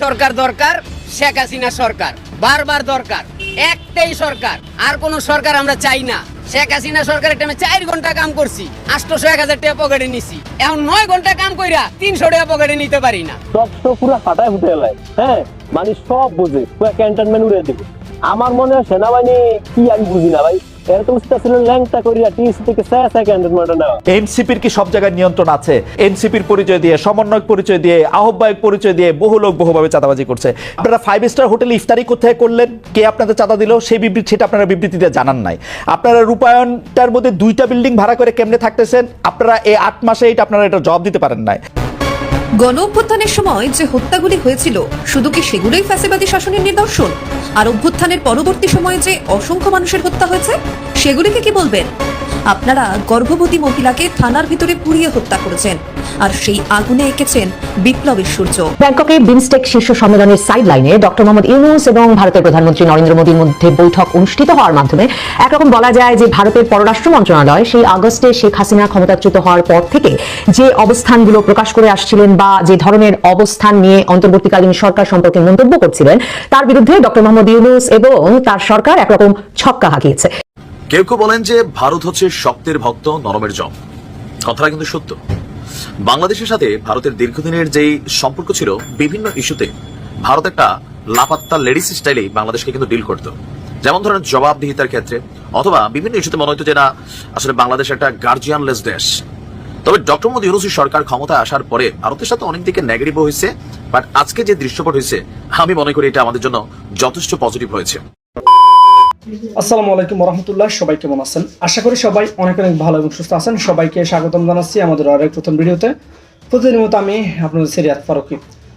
সরকার দরকার, শেখ হাসিনা সরকার, বারবার দরকার, একটাই সরকার, আর কোন সরকার আমরা চাই না। শেখ হাসিনা সরকারের টাইমে চার ঘণ্টা কাম করছি, আটশোশো, এক হাজার টাকা পকেটে নিছি। এখন নয় ঘণ্টা কাম কইরা তিনশো টাকা পকেটে নিতে পারি না। তো পুরো ফাটায় ফুটে এলাই হ্যাঁ? মানে সব বুঝে, পুরো ক্যান্টনমেন্ট উড়ে দেবে। আমার মনে হয় সেনাবাহিনী কি আমি বুঝি না ভাই? পরিচয় দিয়ে বহু করছে। আপনারা ফাইভ স্টার কোথায় করলেন? কে আপনাদের চাঁদা দিল? বিবৃতি সেটা আপনারা বিবৃতিতে জানান নাই। আপনারা রূপায়ণটার মধ্যে দুইটা বিল্ডিং ভাড়া করে কেমনে থাকতেছেন? আপনারা এই আট মাসে এটা আপনারা এটা জবাব দিতে পারেন নাই। গণ অভ্যুত্থানের সময় যে হত্যাগুলি হয়েছিল, শুধু কি সেগুলোই ফ্যাসিবাদী শাসনের নিদর্শন? আর অভ্যুত্থানের পরবর্তী সময়ে যে অসংখ্য মানুষের হত্যা হয়েছে, সেগুলিকে কি বলবেন? আপনারা গর্ভবতী মহিলাকে থানার ভিতরে পুড়িয়ে হত্যা করেছেন, আর সেই আগুনে এঁকেছেন বিপ্লবের সূর্য। ব্যাংককে বিমস্টেক শীর্ষ সম্মেলনের সাইড লাইনে ডক্টর মোহাম্মদ ইউনুস এবং ভারতের প্রধানমন্ত্রী নরেন্দ্র মোদীর মধ্যে বৈঠক অনুষ্ঠিত হওয়ার মাধ্যমে একরকম বলা যায় যে ভারতের পররাষ্ট্র মন্ত্রণালয় সেই আগস্টে শেখ হাসিনা ক্ষমতাচ্যুত হওয়ার পর থেকে যে অবস্থানগুলো প্রকাশ করে আসছিলেন বা যে ধরনের অবস্থান নিয়ে অন্তর্বর্তীকালীন সরকার সম্পর্কে মন্তব্য করছিলেন, তার বিরুদ্ধে ডক্টর মোহাম্মদ ইউনুস এবং তার সরকার একরকম ছক্কা হাঁকিয়েছে। কেউ কেউ বলেন যে ভারত হচ্ছে শক্তের ভক্ত, নরমের জম। কথাটা কিন্তু সত্য। বাংলাদেশের সাথে ভারতের দীর্ঘদিনের যেই সম্পর্ক ছিল, বিভিন্ন ইস্যুতে ভারত একটা লাপাত্তা লেডিস স্টাইলে বাংলাদেশকে কিন্তু ডিল করত। যেমন ধরেন জবাবদিহিতার ক্ষেত্রে, অথবা বিভিন্ন ইস্যুতে মনে হতো যে না, আসলে বাংলাদেশ একটা গার্জিয়ানলেস দেশ। তবে ডক্টর মোদী ইউনুসের সরকার ক্ষমতায় আসার পরে ভারতের সাথে অনেক দিকে নেগেটিভ হয়েছে বাট আজকে যে দৃশ্যপট হয়েছে, আমি মনে করি এটা আমাদের জন্য যথেষ্ট পজিটিভ হয়েছে। আসসালামু আলাইকুম রহমতুল্লাহ সবাই কেমন আছেন? আশা করি সবাই অনেক অনেক ভালো এবং সুস্থ আছেন। সবাইকে স্বাগতম জানাচ্ছি আমাদের আরেক প্রথম ভিডিওতে। প্রতিদিনের মতো আমি আপনাদের সিরিয়াত ফারুকি।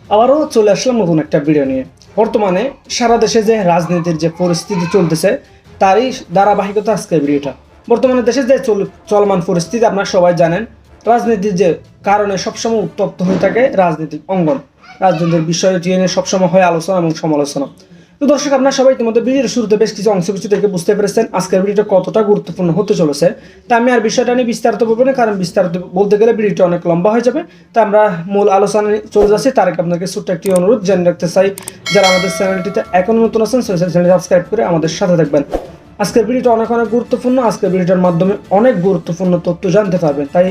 আবারও চলে আসলাম নতুন একটা ভিডিও নিয়ে। বর্তমানে সারা দেশে যে রাজনীতির যে পরিস্থিতি চলতেছে, তারই ধারাবাহিকতা আজকের ভিডিওটা। বর্তমানে দেশে যে চল- চলমান পরিস্থিতি, আপনারা সবাই জানেন রাজনীতির যে কারণে সবসময় উত্তপ্ত হয়ে থাকে রাজনৈতিক অঙ্গন। রাজনীতির বিষয়টি নিয়ে সবসময় হয় আলোচনা এবং সমালোচনা। তো দর্শক, আপনারা সবাই ইতিমধ্যে ভিডিওর শুরুতে বেশ কিছু অংশ কিছু থেকে বুঝতে পেরেছেন আজকের ভিডিওটা কতটা গুরুত্বপূর্ণ হতে চলেছে। তা আমি আর বিষয়টা নিয়ে বিস্তারিত বলব না, কারণ বিস্তারিত বলতে গেলে ভিডিওটা অনেক লম্বা হয়ে যাবে। তা আমরা মূল আলোচনায় চলে যাচ্ছি। তার আগে আপনাকে ছোট্ট একটি অনুরোধ, জেনে রাখতে চাই, যারা আমাদের চ্যানেলটিতে এখন নতুন আছেন চ্যানেল সাবস্ক্রাইব করে আমাদের সাথে থাকবেন। আজকের ভিডিওটা অনেক অনেক গুরুত্বপূর্ণ। আজকের ভিডিওটার মাধ্যমে অনেক গুরুত্বপূর্ণ তথ্য জানতে পারবেন। তাই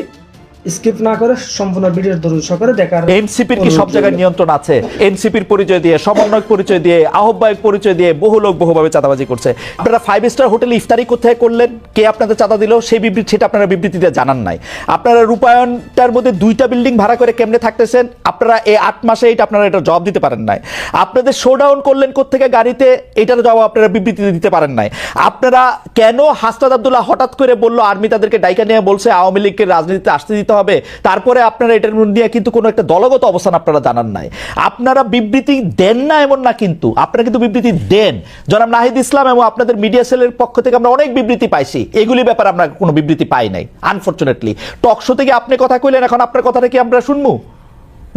স্কিপ না করে সম্পূর্ণ ভিডিওর ধৈর্য সহকারে দেখার এনসিপির কি সব জায়গায় নিয়ন্ত্রণ আছে? এনসিপির পরিচয় দিয়ে সমন্বয়ক পরিচয় দিয়ে আহ্বায়ক পরিচয় দিয়ে বহু লোক বহুভাবে চাঁদাবাজি করছে। আপনারা ফাইভ স্টার হোটেলে ইফতারি কোথায় করলেন? কে আপনাদের চাঁদা দিল? সেই বিবৃতি সেটা আপনারা বিবৃতিতে জানান নাই। আপনারা রূপায়ণটার মধ্যে দুইটা বিল্ডিং ভাড়া করে কেমনে থাকতেছেন? আপনারা এই আট মাসে এটা আপনারা এটা জবাব দিতে পারেন নাই। আপনাদের শোডাউন করলেন কোথেকে গাড়িতে? এটার জবাব আপনারা বিবৃতিতে দিতে পারেন নাই। আপনারা কেন হাসনাদ আব্দুল্লাহ হঠাৎ করে বলল আর্মি তাদেরকে ডাইকা নিয়ে বলছে আওয়ামী লীগকে রাজনীতিতে আসতে দিতে হবে। তারপরে আপনারা এটার নিয়ে কিন্তু কোনো একটা দলগত অবস্থান আপনারা জানান নাই। আপনারা বিবৃতি দেন না এমন না কিন্তু, আপনারা কিন্তু বিবৃতি দেন। জনাব নাহিদ ইসলাম এবং আপনাদের মিডিয়া সেলের পক্ষ থেকে আমরা অনেক বিবৃতি পাইছি। এগুলি ব্যাপারে আমরা কোনো বিবৃতি পাই নাই আনফর্চুনেটলি টক শো থেকে আপনি কথা কইলেন, এখন আপনার কথাটা কি আমরা শুনব?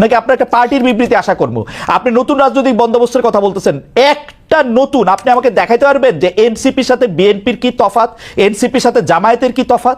নাকি আপনার একটা পার্টির বিবৃতি আশা করব? আপনি নতুন রাজনৈতিক বন্দোবস্তের কথা বলতেছেন, একটা নতুন, আপনি আমাকে দেখাইতে পারবেন যে এনসিপির সাথে বিএনপির কি তফাত, এনসিপির সাথে জামায়াতের কি তফাত?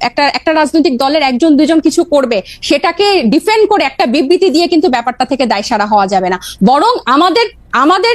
একটা একটা রাজনৈতিক দলের একজন, দুজন কিছু করবে, সেটাকে ডিফেন্ড করে একটা বিবৃতি দিয়ে কিন্তু ব্যাপারটা থেকে দায়সারা হওয়া যাবে না। বরং আমাদের আমাদের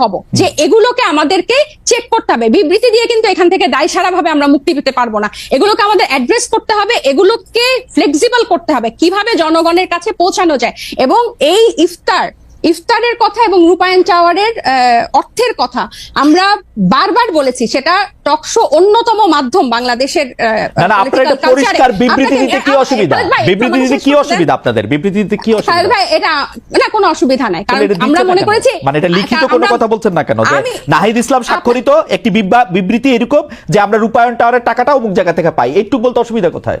হব যে এগুলোকে আমাদেরকে চেক করতে হবে। বিবৃতি দিয়ে কিন্তু এখান থেকে দায় সারাভাবে আমরা মুক্তি পেতে পারব না। এগুলোকে আমাদের অ্যাড্রেস করতে হবে এগুলোকে ফ্লেক্সিবল করতে হবে কীভাবে জনগণের কাছে পৌঁছানো যায়। এবং এই ইফতার ইফতারের কথা এবং রূপায়ণ টাওয়ারের অর্থের কথা আমরা বারবার বলেছি সেটা টকশো অন্যতম মাধ্যম বাংলাদেশের। পরিষ্কার বিবৃতি দিতে কি অসুবিধা? বিবৃতি দিতে কি অসুবিধা আপনাদের? বিবৃতি দিতে কি অসুবিধা? ভাই এটা না কোনো অসুবিধা নাই কারণ আমরা মনে করেছি মানে এটা লিখিত কোনো কথা বলছেন না কেন? যে নাহিদ ইসলাম স্বাক্ষরিত একটি বিবৃতি এরকম যে আমরা রূপায়ণ টাওয়ারের টাকাটা অমুক জায়গা থেকে পাই। একটু বলতে অসুবিধা কোথায়?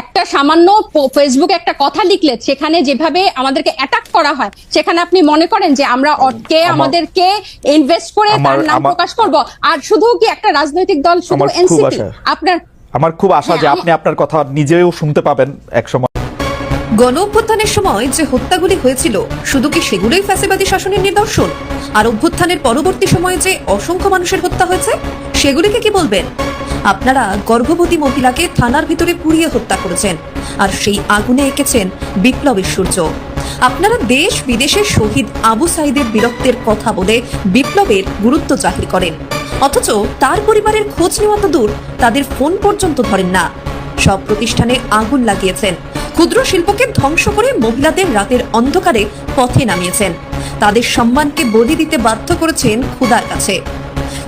একটা সামান্য ফেসবুকে একটা কথা লিখলে সেখানে যেভাবে আমাদেরকে অ্যাটাক করা হয় সেখানে আপনি মনে করেন যে আমরা কে আমাদেরকে ইনভেস্ট করে তার নাম প্রকাশ করব। আর শুধু কি একটা রাজনৈতিক দল শুধু এনসিপি আপনার আমার খুব আশা যে হ্যাঁ, আপনি আপনার কথা নিজেও শুনতে পাবেন এক সময় গণ অভ্যুত্থানের সময় যে হত্যাগুলি হয়েছিল, শুধু কি সেগুলোই ফ্যাসিবাদী শাসনের নিদর্শন? আর অভ্যুত্থানের পরবর্তী সময়ে যে অসংখ্য মানুষের হত্যা হয়েছে, সেগুলিকে কি বলবেন? আপনারা গর্ভবতী মহিলাকে থানার ভিতরে পুড়িয়ে হত্যা করেছেন, আর সেই আগুনে এঁকেছেন বিপ্লবের সূর্য। আপনারা দেশ বিদেশের শহীদ আবু সাইদের বীরত্বের কথা বলে বিপ্লবের গুরুত্ব জাহির করেন। অথচ তার পরিবারের খোঁজ নেওয়া তো দূর, তাদের ফোন পর্যন্ত ধরেন না। সব প্রতিষ্ঠানে আগুন লাগিয়েছেন। ক্ষুদ্র শিল্পকে ধ্বংস করে মহিলাদের রাতের অন্ধকারে পথে নামিয়েছেন। তাদের সম্মানকে বলি দিতে বাধ্য করেছেন ক্ষুদার কাছে।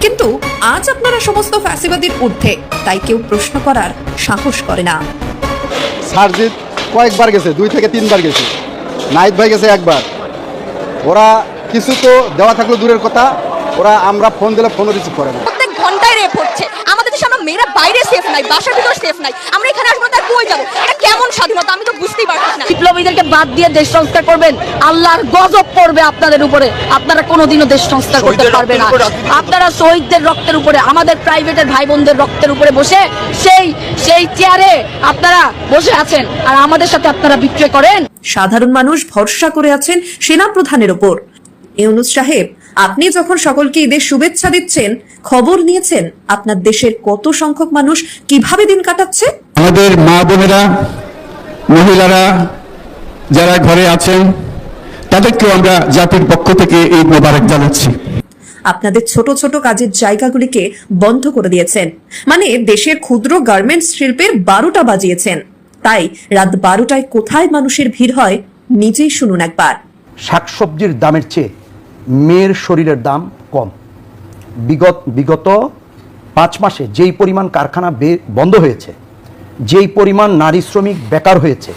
কিন্তু আজ আপনারা সমস্ত ফ্যাসিবাদীর ঊর্ধ্বে তাই কেউ প্রশ্ন করার সাহস করে না। সারজিৎ কয়েকবার গেছে দুই থেকে তিনবার গেছে। নাইট ভাই গেছে একবার। ওরা কিছু তো দেওয়া থাকল দূরের কথা ওরা আমরা ফোন দিলে ফোনও রিসিভ করে না। প্রত্যেক ঘন্টায় রেপ হচ্ছে। আমাদের দেশে আমরা মেয়েরা বাইরে সেফ নাই বাসার ভিতর সেফ নাই। আমরা এখানে আসব তার কই যাব? এটা কেমন স্বাধীনতা? আমি তো বুঝতেই পারছি না। বিপ্লবীদেরকে বাদ দিয়ে দেশ সংস্কার করবেন আল্লাহর গজব পড়বে আপনাদের উপরে। আপনারা কোনোদিনও দেশ সংস্কার করতে পারবে না। আপনারা শহীদদের রক্তের উপরে আমাদের প্রাইভেটের ভাই বোনদের রক্তের উপরে বসে সেই সেই চেয়ারে আপনারা বসে আছেন। আর আমাদের সাথে আপনারা বিক্রয় করেন। সাধারণ মানুষ ভরসা করে আছেন সেনা প্রধানের ওপর ইউনুস সাহেব আপনি যখন সকলকে ঈদের শুভেচ্ছা দিচ্ছেন খবর নিয়েছেন আপনার দেশের কত সংখ্যক মানুষ কীভাবে দিন কাটাচ্ছে? আমাদের মা বোনেরা মহিলারা যারা ঘরে আছেন তাদেরকেও আমরা জাতির পক্ষ থেকে এই মোবারক জানাচ্ছি। আপনাদের ছোট ছোট কাজের জায়গাগুলিকে বন্ধ করে দিয়েছেন। মানে দেশের ক্ষুদ্র গার্মেন্টস শিল্পের বারোটা বাজিয়েছেন। তাই রাত বারোটায় কোথায় মানুষের ভিড় হয় নিজেই শুনুন একবার। শাকসবজির দামের চেয়ে মেয়ের শরীরের দাম কম। বিগত বিগত পাঁচ মাসে যেই পরিমাণ কারখানা বন্ধ হয়েছে, যেই পরিমাণ নারী শ্রমিক বেকার হয়েছে,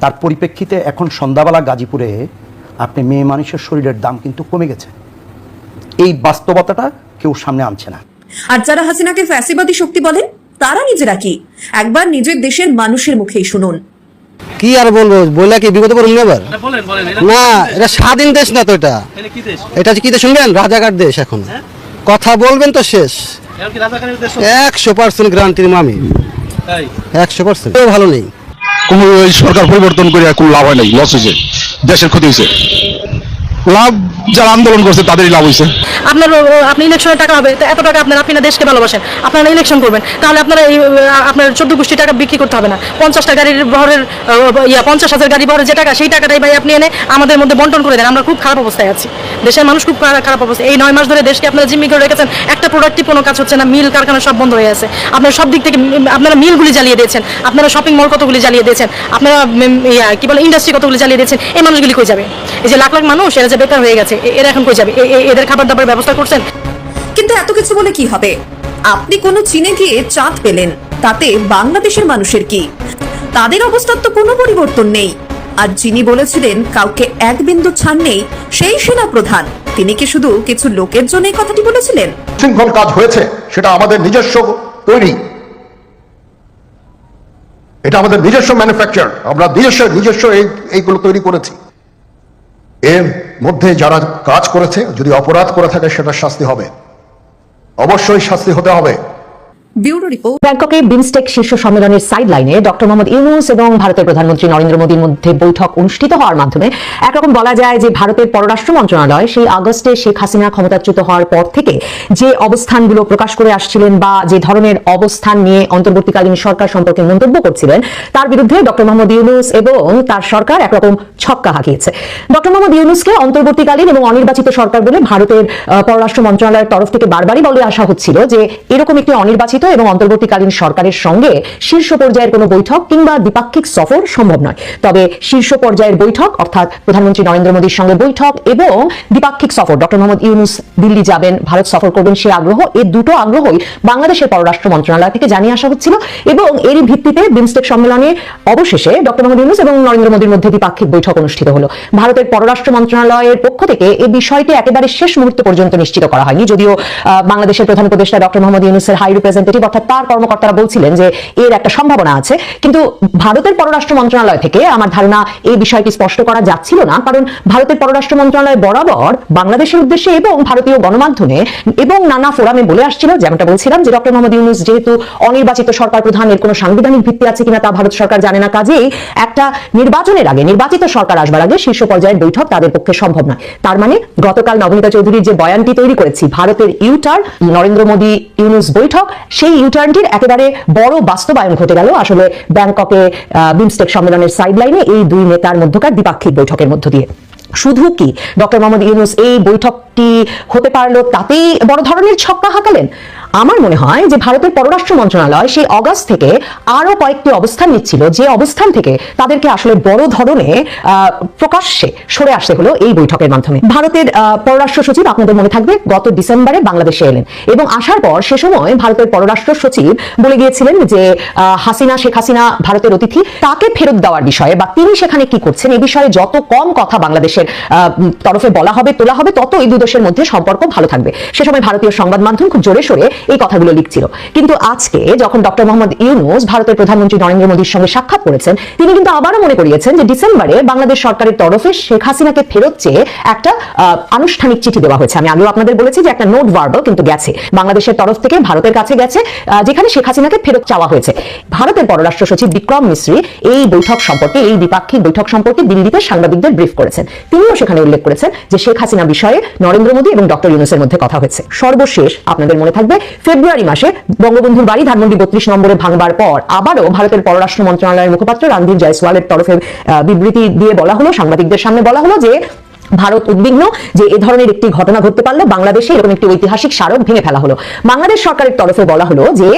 তার পরিপ্রেক্ষিতে এখন সন্ধ্যাবেলা গাজীপুরে আপনি মেয়ে মানুষের শরীরের দাম কিন্তু কমে গেছে। এই বাস্তবতাটা কেউ সামনে আনছে না। আর যারা হাসিনাকে ফ্যাসিবাদী শক্তি বলেন, তারা নিজেরা কি? একবার নিজের দেশের মানুষের মুখেই শুনুন। কি আর বলব? বললে কি বিগত করুন এবার না এটা স্বাধীন দেশ না তো এটা? এটা কি দেশ? শুনবেন? রাজাকার দেশ এখন। কথা বলবেন তো শেষ। একশো পার্সেন্ট গ্রান্টির মামি। একশো পার্সেন্ট। ভালো নেই কোন সরকার পরিবর্তন করে কোনো লাভ হয় নাই লস হয়েছে দেশের ক্ষতি হয়েছে লাভ যারা আন্দোলন করছে তাদেরই লাভ হয়েছে আপনার আপনি ইলেকশনের টাকা হবে এত টাকা আপনার আপনি দেশকে ভালোবাসেন। আপনারা ইলেকশন করবেন তাহলে আপনারা এই আপনার চোদ্দ গোষ্ঠী টাকা বিক্রি করতে হবে না। পঞ্চাশটা গাড়ির আহ, ইয়া পঞ্চাশ হাজার গাড়ি বহরের যে টাকা সেই টাকাটাই ভাই আপনি এনে আমাদের মধ্যে বন্টন করে দেন। আমরা খুব খারাপ অবস্থায় আছি। দেশের মানুষ খুব খারাপ অবস্থা। এই নয় মাস ধরে দেশকে আপনারা জিম্মি করে রেখেছেন। একটা প্রোডাক্টিভ কোনো কাজ হচ্ছে না মিল কারখানা সব বন্ধ হয়ে আছে। আপনারা সব দিক থেকে আপনারা মিলগুলি জ্বালিয়ে দিয়েছেন। আপনারা শপিং মল কতগুলি জ্বালিয়ে দিয়েছেন? আপনারা ইয়া, কি বলে ইন্ডাস্ট্রি কতগুলি জ্বালিয়ে দিয়েছেন? এই মানুষগুলি কই যাবে? এই যে লাখ লাখ মানুষ যে বেকার হয়ে গেছে এরা এখন কই যাবে? এদের খাবার দাবার ব্যবস্থা করছেন? কিন্তু এত কিছু বলে কি হবে? আপনি কোনো চীনে গিয়ে চাঁদ পেলেন তাতে বাংলাদেশের মানুষের কি? তাদের অবস্থার তো কোনো পরিবর্তন নেই। আর যিনি বলেছিলেন কাউকে এক বিন্দু ছাড় নেই সেই সেনা প্রধান তিনি কি শুধু কিছু লোকের জন্য এই কথাটি বলেছিলেন? শৃঙ্খল কাজ হয়েছে সেটা আমাদের নিজস্ব তৈরি। এটা আমাদের নিজস্ব ম্যানুফ্যাকচার আমরা নিজস্ব নিজস্ব এই এইগুলো তৈরি করেছি। এর মধ্যে যারা কাজ করেছে, যদি অপরাধ করে থাকে সেটা শাস্তি হবে। অবশ্যই শাস্তি হতে হবে। ব্যাংককে বিমস্টেক শীর্ষ সম্মেলনের সাইড লাইনে ডক্টর মোহাম্মদ ইউনুস এবং ভারতের প্রধানমন্ত্রী নরেন্দ্র মোদীর মধ্যে বৈঠক অনুষ্ঠিত হওয়ার মাধ্যমে একরকম বলা যায় যে ভারতের পররাষ্ট্র মন্ত্রণালয় সেই আগস্টে শেখ হাসিনা ক্ষমতাচ্যুত হওয়ার পর থেকে যে অবস্থানগুলো প্রকাশ করে আসছিলেন বা যে ধরনের অবস্থান নিয়ে অন্তর্বর্তীকালীন সরকার সম্পর্কে মন্তব্য করছিলেন, তার বিরুদ্ধে ডক্টর মোহাম্মদ ইউনুস এবং তার সরকার একরকম ছক্কা হাঁকিয়েছে। ডক্টর মোহাম্মদ ইউনুসকে অন্তর্বর্তীকালীন এবং অনির্বাচিত সরকার বলে ভারতের পররাষ্ট্র মন্ত্রণালয়ের তরফ থেকে বারবারই বলে আসা হচ্ছিল যে এরকম একটি অনির্বাচিত এবং অন্তর্বর্তীকালীন সরকারের সঙ্গে শীর্ষ পর্যায়ের কোনো বৈঠক কিংবা দ্বিপাক্ষিক সফর সম্ভব নয়। তবে শীর্ষ পর্যায়ের বৈঠক, অর্থাৎ প্রধানমন্ত্রী নরেন্দ্র মোদীর সঙ্গে বৈঠক এবং দ্বিপাক্ষিক সফর, ডক্টর মোহাম্মদ ইউনুস দিল্লি যাবেন, ভারত সফর করবেন সে আগ্রহ এই দুটো আগ্রহই বাংলাদেশের পররাষ্ট্র মন্ত্রণালয় থেকে জানিয়ে আসা হচ্ছিল এবং এরই ভিত্তিতে বিমস্টেক সম্মেলনে অবশেষে ডক্টর মোহাম্মদ ইউনুস এবং নরেন্দ্র মোদীর মধ্যে দ্বিপাক্ষিক বৈঠক অনুষ্ঠিত হলো। ভারতের পররাষ্ট্র মন্ত্রণালয়ের পক্ষ থেকে এই বিষয়টি একেবারে শেষ মুহূর্ত পর্যন্ত নিশ্চিত করা হয়নি। যদিও বাংলাদেশের প্রধান উপদেষ্টা ডক্টর মোহাম্মদ ইউনুসের হাই রিপ্রেজেন্টেটিভ অর্থাৎ তার কর্মকর্তারা বলছিলেন যে এর একটা সম্ভাবনা আছে। কিন্তু ভারতের পররাষ্ট্র মন্ত্রণালয় থেকে আমার ধারণা এই বিষয়টি স্পষ্ট করা যাচ্ছিল না, কারণ ভারতের পররাষ্ট্র মন্ত্রণালয় বরাবর বাংলাদেশের উদ্দেশ্যে এবং ভারতীয় গণমাধ্যমে এবং নানা ফোরামে বলে আসছিল, যেমনটা বলছিলাম যে ডক্টর মোহাম্মদ ইউনুস যেহেতু অনির্বাচিত সরকার প্রধান এর কোনো সাংবিধানিক ভিত্তি আছে কিনা তা ভারত সরকার জানে না, কাজেই একটা নির্বাচনের আগে, নির্বাচিত সরকার আসবার আগে শীর্ষ পর্যায়ের বৈঠক তাদের পক্ষে সম্ভব নয়। তার মানে গতকাল নবনীতা চৌধুরীর যে বয়ানটি তৈরি করেছি, ভারতের ইউটার, নরেন্দ্র মোদী ইউনুস বৈঠক সেই ইউটার্নটির একেবারে বড় বাস্তবায়ন ঘটে গেল। আসলে ব্যাংককে বিমস্টেক সম্মেলনের সাইডলাইনে এই দুই নেতার মধ্যকার দ্বিপাক্ষিক বৈঠকের মধ্য দিয়ে। শুধু কি? ডক্টর মোহাম্মদ ইউনুস এই বৈঠকটি হতে পারল তাতেই বড় ধরনের ছক্কা হাঁকালেন। আমার মনে হয় যে ভারতের পররাষ্ট্র মন্ত্রণালয় সেই অগাস্ট থেকে আরও কয়েকটি অবস্থান নিচ্ছিল, যে অবস্থান থেকে তাদেরকে আসলে বড় ধরনের প্রকাশ্যে সরে আসতে হলো এই বৈঠকের মাধ্যমে। ভারতের পররাষ্ট্র সচিব আপনাদের মনে থাকবে, গত ডিসেম্বরে বাংলাদেশে এলেন এবং আসার পর সে সময় ভারতের পররাষ্ট্র সচিব বলে গিয়েছিলেন যে হাসিনা, শেখ হাসিনা ভারতের অতিথি, তাকে ফেরত দেওয়ার বিষয়ে বা তিনি সেখানে কি করছেন এ বিষয়ে যত কম কথা বাংলাদেশের উম, তরফে বলা হবে তোলা হবে তত এই দেশের মধ্যে সম্পর্ক ভালো থাকবে। সে সময় ভারতীয় সংবাদ মাধ্যম খুব জোরে সোরে এই কথাগুলো লিখছিল। কিন্তু আজকে যখন ডক্টর মোহাম্মদ ইউনুস ভারতের প্রধানমন্ত্রী নরেন্দ্র মোদীর সঙ্গে সাক্ষাৎ করেছেন তিনি কিন্তু আবারও মনে করিয়েছেন যে ডিসেম্বরে বাংলাদেশ সরকারের তরফে শেখ হাসিনাকে ফেরত চেয়ে একটা আনুষ্ঠানিক চিঠি দেওয়া হয়েছে। আমি আগেও আপনাদের বলেছি যে একটা নোট ভার্বাল কিন্তু গেছে। বাংলাদেশের তরফ থেকে ভারতের কাছে গেছে যেখানে শেখ হাসিনাকে ফেরত চাওয়া হয়েছে। ভারতের পররাষ্ট্র সচিব বিক্রম মিশ্রি এই বৈঠক সম্পর্কে এই দ্বিপাক্ষিক বৈঠক সম্পর্কে দিল্লিতে সাংবাদিকদের ব্রিফ করেছেন। তিনিও সেখানে উল্লেখ করেছেন যে শেখ হাসিনা বিষয়ে নরেন্দ্র মোদী এবং ডক্টর ইউনুসের মধ্যে কথা হয়েছে। সর্বশেষ আপনাদের মনে থাকবে, ফেব্রুয়ারি মাসে বঙ্গবন্ধুর বাড়ি ধানমন্ডি বত্রিশ নম্বরে ভাঙবার পর আবারও ভারতের পররাষ্ট্র মন্ত্রণালয়ের মুখপাত্র রণধীর জয়সওয়ালের তরফে বিবৃতি দিয়ে বলা হলো, সাংবাদিকদের সামনে বলা হলো যে ভারত উদ্বিগ্ন যে এ ধরনের একটি ঘটনা ঘটতে পারল। বাংলাদেশে এরকম একটি ঐতিহাসিক স্মারক ভেঙে ফেলা হলো। বাংলাদেশ সরকারের তরফে বলা হলো যে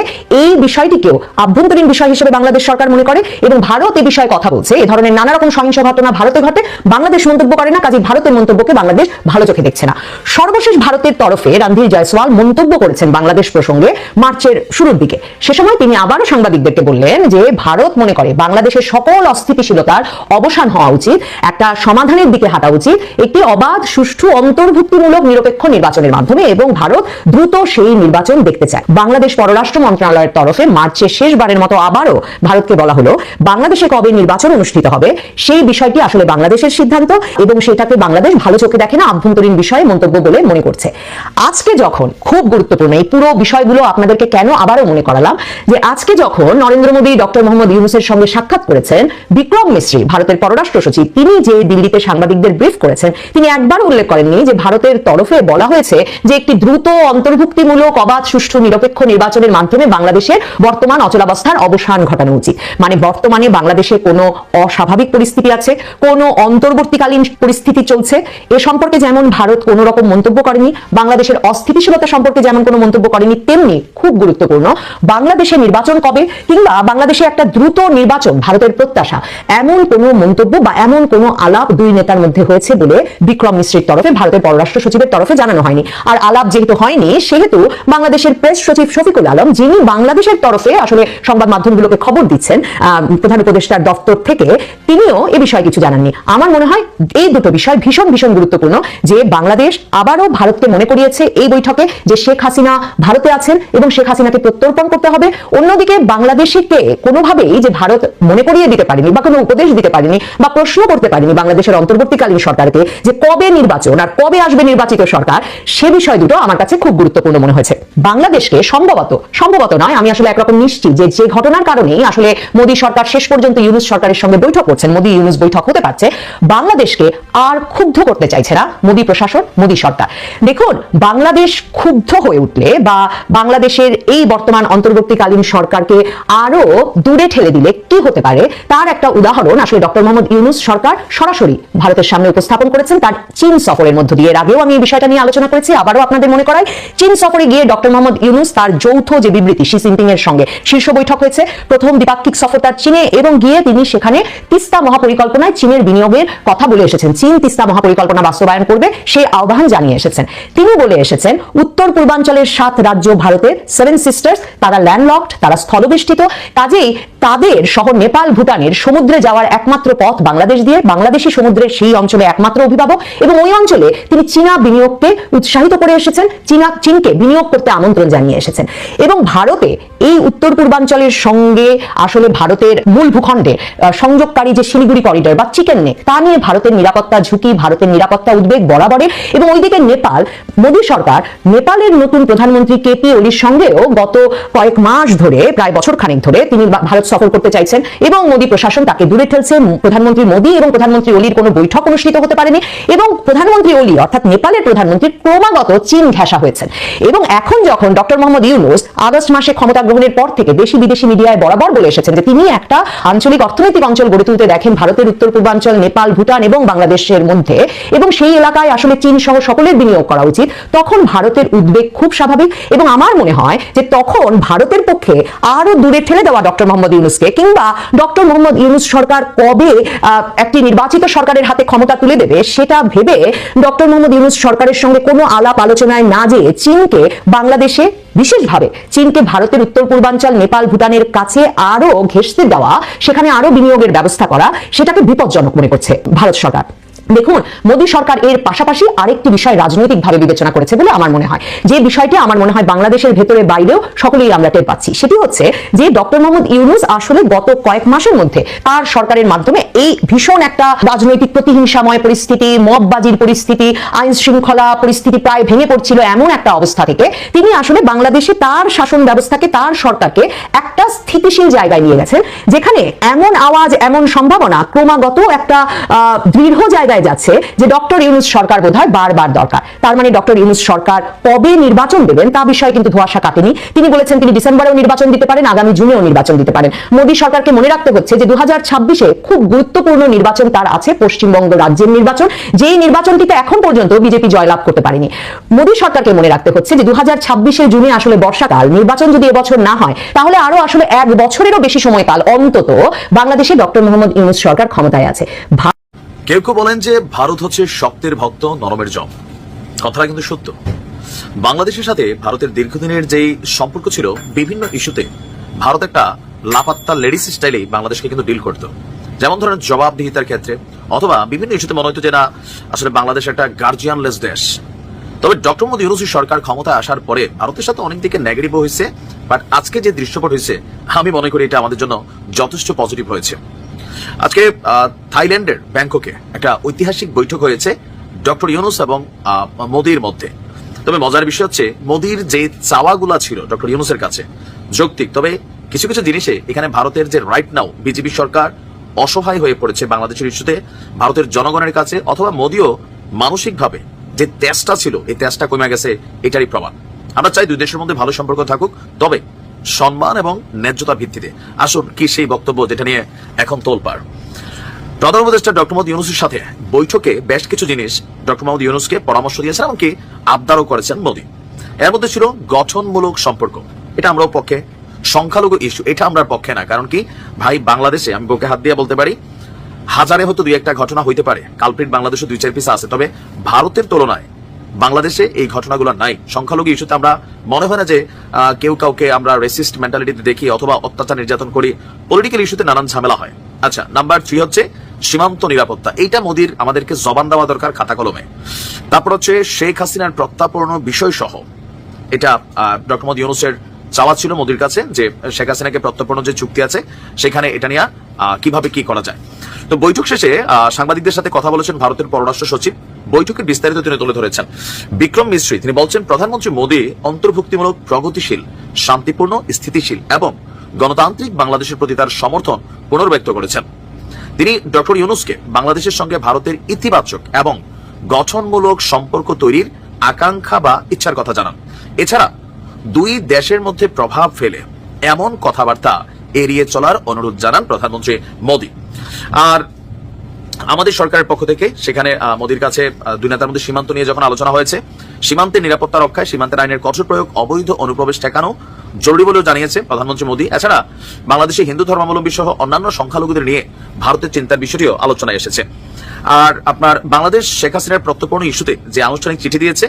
এই বিষয়টিকেও আভ্যন্তরীণ বিষয় হিসেবে বাংলাদেশ সরকার মনে করে এবং ভারত এ বিষয়ে কথা বলছে। এ ধরনের নানা রকম সহিংস ঘটনা ভারতে ঘটে। বাংলাদেশ মন্তব্য করে না, কাজে ভারতের মন্তব্যকে বাংলাদেশ ভালো চোখে দেখছে না। সর্বশেষ ভারতের তরফে রণধীর জয়সওয়াল মন্তব্য করেছেন বাংলাদেশ প্রসঙ্গে মার্চের শুরুর দিকে। সে সময় তিনি আবারও সাংবাদিকদেরকে বললেন যে ভারত মনে করে বাংলাদেশের সকল অস্থিতিশীলতার অবসান হওয়া উচিত, একটা সমাধানের দিকে হাঁটা উচিত একটি অবাধ, সুষ্ঠু, অন্তর্ভুক্তিমূলক নিরপেক্ষ নির্বাচনের মাধ্যমে এবং ভারত দ্রুত সেই নির্বাচন দেখতে চায়। বাংলাদেশ পররাষ্ট্র মন্ত্রণালয়ের তরফে মার্চের শেষবারের মতো আবারও ভারতকে বলা হলো, বাংলাদেশে কবে নির্বাচন অনুষ্ঠিত হবে সেই বিষয়টি আসলে বাংলাদেশের সিদ্ধান্ত এবং সেটাকে বাংলাদেশ ভালো চোখে দেখে না, আভ্যন্তরীণ বিষয়ে মন্তব্য বলে মনে করছে। আজকে যখন খুব গুরুত্বপূর্ণ এই পুরো বিষয়গুলো আপনাদেরকে কেন আবারও মনে করালাম, যে আজকে যখন নরেন্দ্র মোদী, ডক্টর মোহাম্মদ ইউনুসের সঙ্গে সাক্ষাৎ করেছেন বিক্রম মিশ্রি ভারতের পররাষ্ট্র সচিব, তিনি যে দিল্লিতে সাংবাদিকদের ব্রিফ করেছেন তিনি একবার উল্লেখ করেননি যে ভারতের তরফে বলা হয়েছে যে একটি দ্রুত অন্তর্ভুক্তিমূলক অবাধ সুষ্ঠু নিরপেক্ষ নির্বাচনের মাধ্যমে বাংলাদেশের বর্তমান অচলাবস্থার অবসান ঘটানো উচিত। মানে বর্তমানে বাংলাদেশে কোনো অস্বাভাবিক পরিস্থিতি আছে, কোনো অন্তর্বর্তীকালীন পরিস্থিতি চলছে। এ সম্পর্কে যেমন ভারত কোনো রকম মন্তব্য করেনি, বাংলাদেশের অস্থিতিশীলতা সম্পর্কে যেমন কোনো মন্তব্য করেনি, তেমনি খুব গুরুত্বপূর্ণ, বাংলাদেশে নির্বাচন কবে কিংবা বাংলাদেশে একটা দ্রুত নির্বাচন, ভারতের প্রত্যাশা, এমন কোনো মন্তব্য বা এমন কোনো আলাপ দুই নেতার মধ্যে হয়েছে বলে বিক্রম মিশ্রের তরফে ভারতের পররাষ্ট্র সচিবের তরফে জানানো হয়নি। আর আলাপ যেহেতু হয়নি, সেহেতু বাংলাদেশের প্রেস সচিব শফিকুল আলম, যিনি বাংলাদেশের তরফে আসলে সংবাদ মাধ্যমগুলোকে খবর দিচ্ছেন প্রধান উপদেষ্টার দপ্তর থেকে, তিনিও এ বিষয়ে কিছু জানাননি। আমার মনে হয় এই দুটো বিষয় ভীষণ ভীষণ গুরুত্বপূর্ণ, যে বাংলাদেশ আবারও ভারতকে মনে করিয়েছে এই বৈঠকে যে শেখ হাসিনা ভারতে আছেন এবং শেখ হাসিনাকে প্রত্যর্পণ করতে হবে। অন্যদিকে বাংলাদেশিকে কোনোভাবেই যে ভারত মনে করিয়ে দিতে পারেনি বা কোনো উপদেশ দিতে পারেনি বা প্রশ্ন করতে পারেনি বাংলাদেশের অন্তর্বর্তীকালীন সরকারকে যে কবে নির্বাচন আর কবে আসবে নির্বাচিত সরকার, সে বিষয় দুটো আমার কাছে খুব গুরুত্বপূর্ণ মনে হয়েছে। বাংলাদেশকে সম্ভবত সম্ভবত নয়, আমি আসলে একরকম নিশ্চিত যে যে ঘটনার কারণেই আসলে মোদী সরকার শেষ পর্যন্ত ইউনুস সরকারের সঙ্গে বৈঠক করছেন, মোদী ইউনুস বৈঠক হতে পারছে। বাংলাদেশকে আর ক্ষুব্ধ করতে চাইছে না মোদী প্রশাসন, মোদী সরকার। দেখুন, বাংলাদেশ ক্ষুব্ধ হয়ে উঠলে বা বাংলাদেশের এই বর্তমান অন্তর্বর্তীকালীন সরকারকে আরও দূরে ঠেলে দিলে কি হতে পারে? তার একটা উদাহরণ আসলে ডক্টর মোহাম্মদ ইউনুস সরকার সরাসরি ভারতের সামনে উপস্থাপন করেছেন তার চীন সফরের মধ্য দিয়ে। এর আগেও আমি এই বিষয়টা নিয়ে আলোচনা করেছি, আবারও আপনাদের মনে করাই। চীন সফরে গিয়ে ডক্টর মোহাম্মদ ইউনুস তার যৌথ যে বিবৃতি, শি জিনপিং এর সঙ্গে শীর্ষ বৈঠক হয়েছে। প্রথম দ্বিপাক্ষিক সফর তার চীনে এবং গিয়ে তিনি সেখানে তিস্তা মহাপরিকল্পনায় চীনের বিনিয়োগের কথা বলে এসেছেন। চীন তিস্তা মহাপরিকল্পনা বাস্তবায়ন করবে সেই আহ্বান জানিয়ে এসেছেন। তিনি বলে এসেছেন, উত্তর পূর্বাঞ্চলের সাত রাজ্য ভারতের সেভেন সিস্টার্স, তারা ল্যান্ডলকড, তারা স্থলবেষ্টিত। কাজেই তাদের শহর নেপাল, ভুটানের সমুদ্রে যাওয়ার একমাত্র পথ বাংলাদেশ দিয়ে। বাংলাদেশি সমুদ্রের সেই অঞ্চলে একমাত্র অভিভাবক এবং ওই অঞ্চলে তিনি চীনা বিনিয়োগকে উৎসাহিত করে এসেছেন, চীনা, চীনকে বিনিয়োগ করতে আমন্ত্রণ জানিয়ে এসেছেন। এবং ভারতে এই উত্তর পূর্বাঞ্চলের সঙ্গে আসলে ভারতের মূল ভূখণ্ডে সংযোগকারী যে শিলিগুড়ি করিডর বা চিকেন নেক, তা নিয়ে ভারতের নিরাপত্তা ঝুঁকি, ভারতের নিরাপত্তা উদ্বেগ বরাবরের এবং ওইদিকে নেপাল, মোদী সরকার নেপালের নতুন প্রধানমন্ত্রী কেপি ওলির সঙ্গেও গত কয়েক মাস ধরে, প্রায় বছর খানেক ধরে তিনি ভারত সফর করতে চাইছেন এবং মোদী প্রশাসন তাকে দূরে ঠেলছে। প্রধানমন্ত্রী মোদী এবং প্রধানমন্ত্রী ওলির কোনো বৈঠক অনুষ্ঠিত হতে পারেনি এবং প্রধানমন্ত্রী ওলি, অর্থাৎ নেপালের প্রধানমন্ত্রী ক্রমাগত চীন ঘেঁষা হয়েছেন। এবং এখন যখন ডক্টর মোহাম্মদ ইউনুস আগস্ট মাসে ক্ষমতা গ্রহণের পর থেকে দেশি বিদেশি মিডিয়ায় বরাবর বলে এসেছেন যে তিনি একটা আঞ্চলিক অর্থনৈতিক অঞ্চল গড়ে তুলতে দেখেন, ভারতের উত্তর, পূর্বাঞ্চল, নেপাল, ভুটান এবং বাংলাদেশের মধ্যে। এবং সেই এলাকায় আসলে চীন সহ সকলের বিনিয়োগ করা উচিত। তখন ভারতের উদ্বেগ খুব স্বাভাবিক এবং আমার মনে হয় যে তখন ভারতের পক্ষে আরও দূরে ঠেলে দেওয়া ডক্টর মোহাম্মদ ইউনুসকে কিংবা ডক্টর মোহাম্মদ ইউনুস সরকার কবে একটি নির্বাচিত সরকারের হাতে ক্ষমতা তুলে দেবে সেটা ভেবে ডক্টর মোহাম্মদ ইউনুস সরকারের সঙ্গে কোনো আলাপ আলোচনায় না যেয়ে চীনকে বাংলাদেশে, বিশেষভাবে চীনকে ভারতের উত্তর পূর্বাঞ্চল, নেপাল, ভুটানের কাছে আরও ঘেঁষতে দেওয়া, সেখানে আরও বিনিয়োগের ব্যবস্থা করা, সেটাকে বিপজ্জনক মনে করছে ভারত সরকার। দেখুন, মোদী সরকার এর পাশাপাশি আরেকটি বিষয় রাজনৈতিকভাবে বিবেচনা করেছে বলে আমার মনে হয়। যে বিষয়টি আমার মনে হয় বাংলাদেশের ভেতরে বাইরেও সকলেই আমরা টের পাচ্ছি। সেটি হচ্ছে যে ডক্টর মোহাম্মদ ইউনুস আসলে গত কয়েক মাসের মধ্যে তার সরকারের মাধ্যমে এই ভীষণ একটা রাজনৈতিক প্রতিহিংসাময় পরিস্থিতি মববাজির পরিস্থিতি, আইন শৃঙ্খলা পরিস্থিতি প্রায় ভেঙে পড়ছিল এমন একটা অবস্থা থেকে তিনি আসলে বাংলাদেশে তার শাসন ব্যবস্থাকে, তার সরকারকে একটা স্থিতিশীল জায়গায় নিয়ে গেছেন, যেখানে এমন আওয়াজ, এমন সম্ভাবনা ক্রমাগত একটা দৃঢ় জায়গায় যাচ্ছে যে ডক্টর ইউনুস সরকার বোধহয় বারবার দরকার। তার মানে ডক্টর ইউনুস সরকার কবে নির্বাচন দেবেন তা বিষয়ে কিন্তু ধোয়াশা কাটেনি। তিনি বলেছেন তিনি ডিসেম্বরেও নির্বাচন দিতে পারেন, আগামী জুনেও নির্বাচন দিতে পারেন। মোদী সরকারকে মনে রাখতে হচ্ছে যে দু হাজার খুব গুরুত্বপূর্ণ নির্বাচন তার আছে, পশ্চিমবঙ্গ রাজ্যের নির্বাচন। যেই নির্বাচনটিতে এখন পর্যন্ত বিজেপি জয়লাভ করতে পারেনি। মোদী সরকারকে মনে রাখতে হচ্ছে যে দু হাজার জুনে আসলে বর্ষাকাল, নির্বাচন যদি এবছর না হয়, তাহলে আরও আসলে এক বছরেরও বেশি সময়কাল অন্তত বাংলাদেশে ডক্টর মোহাম্মদ ইউনুস সরকার ক্ষমতায় আছে। কেউ কেউ বলেন যে ভারত হচ্ছে শক্তের ভক্ত, নরমের জম। কথাটা কিন্তু সত্য। বাংলাদেশের সাথে ভারতের দীর্ঘদিনের যেই সম্পর্ক ছিল, বিভিন্ন ইস্যুতে ভারত একটা লাপাত্তা লেডিস স্টাইলে বাংলাদেশকে কিন্তু ডিল করতো। যেমন ধরেন জবাবদিহিতার ক্ষেত্রে, অথবা বিভিন্ন ইস্যুতে মনে হতো যে না, আসলে বাংলাদেশ একটা গার্জিয়ানলেস দেশ। তবে ডক্টর মোদী ইউনুসি সরকার ক্ষমতায় আসার পরে ভারতের সাথে অনেক দিকে নেগেটিভ হয়েছে বাট আজকে যে দৃশ্যপট হয়েছে, আমি মনে করি এটা আমাদের জন্য যথেষ্ট পজিটিভ হয়েছে। আজকে থাইল্যান্ডের ব্যাংককে একটা ঐতিহাসিক বৈঠক হয়েছে ডক্টর ইউনুস এবং মোদির মধ্যে। তবে মজার বিষয় হচ্ছে, মোদির যে চাওয়াগুলা ছিল ডক্টর ইউনুসের কাছে, যৌক্তিক। তবে কিছু কিছু জিনিসে এখানে ভারতের যে রাইট নাও বিজেপি সরকার অসহায় হয়ে পড়েছে বাংলাদেশের ইস্যুতে, ভারতের জনগণের কাছে, অথবা মোদিও মানসিকভাবে যে তেজটা ছিল, এই তেজটা কমে গেছে, এটারই প্রমাণ। আমরা চাই দুই দেশের মধ্যে ভালো সম্পর্ক থাকুক, তবে সম্মান এবং ন্যায্যতা ভিত্তিতে। আসুন, কি সেই বক্তব্য যেটা নিয়ে এখন তোলপাড়? প্রধান উপদেষ্টা ডক্টর মোহাম্মদ ইউনুসের সাথে বৈঠকে বেশ কিছু জিনিস ডক্টর মোহাম্মদ ইউনুসকে পরামর্শ দিয়েছেন এমনকি আবদারও করেছেন মোদী। এর মধ্যে ছিল গঠনমূলক সম্পর্ক। এটা আমরাও পক্ষে সংখ্যালঘু ইস্যু, এটা আমরা পক্ষে না। কারণ কি, ভাই, বাংলাদেশে আমি বুকে হাত দিয়ে বলতে পারি, হাজারে হয়তো দুই একটা ঘটনা হইতে পারে। কালপ্রিট বাংলাদেশে দুই চার পিস আছে। তবে ভারতের তুলনায় বাংলাদেশে এই ঘটনাগুলো নাই। সংখ্যালঘু ইস্যুতে আমরা, মনে হয় না যে কেউ কাউকে আমরা রেসিস্ট মেন্টালিটিতে দেখি অথবা অত্যাচার নির্যাতন করি। পলিটিক্যাল ইস্যুতে নানান ঝামেলা হয়। আচ্ছা নাম্বার থ্রি হচ্ছে সীমান্ত নিরাপত্তা। এইটা মোদির, আমাদেরকে জবান দেওয়া দরকার খাতা কলমে তারপর হচ্ছে শেখ হাসিনার প্রত্যাপূর্ণ বিষয় সহ এটা ডক্টর মোদী ইউনুসের চাওয়া ছিল মোদির কাছে যে, শেখ হাসিনাকে প্রত্যর্পণ যে চুক্তি আছে, সেখানে এটা নিয়ে কীভাবে কি করা যায়। তো বৈঠক শেষে সাংবাদিকদের সাথে কথা বলেছেন ভারতের পররাষ্ট্র সচিব বৈঠকের বিস্তারিত তিনি তুলে ধরেছেন। বিক্রম মিশ্রী তিনি বলছেন, প্রধানমন্ত্রী মোদী অন্তর্ভুক্তিমূলক প্রগতিশীল, শান্তিপূর্ণ, স্থিতিশীল এবং গণতান্ত্রিক বাংলাদেশের প্রতি তার সমর্থন পুনর্ব্যক্ত করেছেন। তিনি ডক্টর ইউনুসকে বাংলাদেশের সঙ্গে ভারতের ইতিবাচক এবং গঠনমূলক সম্পর্ক তৈরির আকাঙ্ক্ষা বা ইচ্ছার কথা জানান। এছাড়া, দুই দেশের মধ্যে প্রভাব ফেলে এমন কথাবার্তা এড়িয়ে চলার অনুরোধ জানান প্রধানমন্ত্রী মোদী। আর আমাদের সরকারের পক্ষ থেকে সেখানে মোদির কাছে দুই নেতার মধ্যে সীমান্ত নিয়ে যখন আলোচনা হয়েছে, সীমান্তের নিরাপত্তা রক্ষায়, সীমান্তের আইনের কঠোর প্রয়োগ, অবৈধ অনুপ্রবেশ ঠেকানো জরুরি বলেও জানিয়েছে প্রধানমন্ত্রী মোদী। এছাড়া বাংলাদেশে হিন্দু ধর্মাবলম্বী সহ অন্যান্য সংখ্যালঘুদের নিয়ে ভারতের চিন্তার বিষয়টিও আলোচনায় এসেছে। আর আপনার বাংলাদেশ শেখ হাসিনার প্রত্যর্পণ ইস্যুতে যে আনুষ্ঠানিক চিঠি দিয়েছে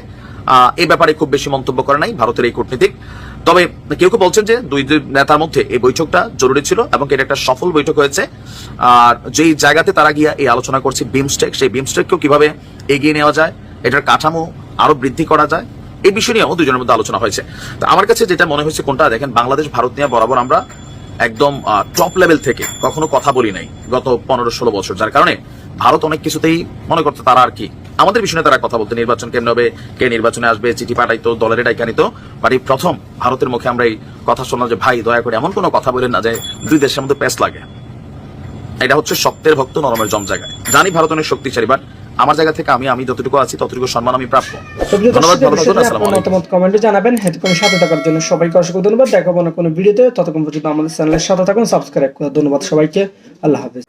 এই ব্যাপারে খুব বেশি মন্তব্য করে নাই ভারতের এই কূটনীতিক। তবে কেউ কেউ বলছেন যে দুই দুই নেতার মধ্যে এই বৈঠকটা জরুরি ছিল এবং এটা একটা সফল বৈঠক হয়েছে। আর যেই জায়গাতে তারা গিয়া এই আলোচনা করছে বিমস্টেক, সেই বিমস্টেককেও কীভাবে এগিয়ে নেওয়া যায়, এটার কাঠামো আরও বৃদ্ধি করা যায়, এই বিষয় নিয়েও দুজনের মধ্যে আলোচনা হয়েছে। তো আমার কাছে যেটা মনে হয়েছে কোনটা, দেখেন বাংলাদেশ, ভারত নিয়ে বরাবর আমরা একদম টপ লেভেল থেকে কখনো কথা বলি নাই গত পনেরো ষোলো বছর, যার কারণে ভারত অনেক কিছুতেই মনে করতে তারা আর কি আমাদের বিষয়ে তারা কথা বলতে নির্বাচন কেমন হবে কে নির্বাচনে আসবে চিঠি পাঠাইতো দলের ডাইকা নিত বাট এই প্রথম ভারতের মুখে আমরা এই কথা শুনলাম যে ভাই দয়া করে এমন কোনো কথা বলেন না যে দুই দেশের মধ্যে প্যাস লাগে। এটা হচ্ছে শক্তের ভক্ত নরমের জম জায়গায়। জানি ভারত অনেক শক্তিশালী বাট আমার জায়গা থেকে আমি আমি যতটুকু আছি ততটুকু সম্মান আমি প্রাপ্য। ধন্যবাদ মতামত কমেন্টে জানাবেন। হেডফোনের সাথে থাকার জন্য সবাইকে অসংখ্য ধন্যবাদ। দেখাবো না কোনো ভিডিওতে। ততক্ষণ পর্যন্ত আমাদের চ্যানেলের সাথে থাকুন সাবস্ক্রাইব করে ধন্যবাদ সবাইকে। আল্লাহ হাফেজ।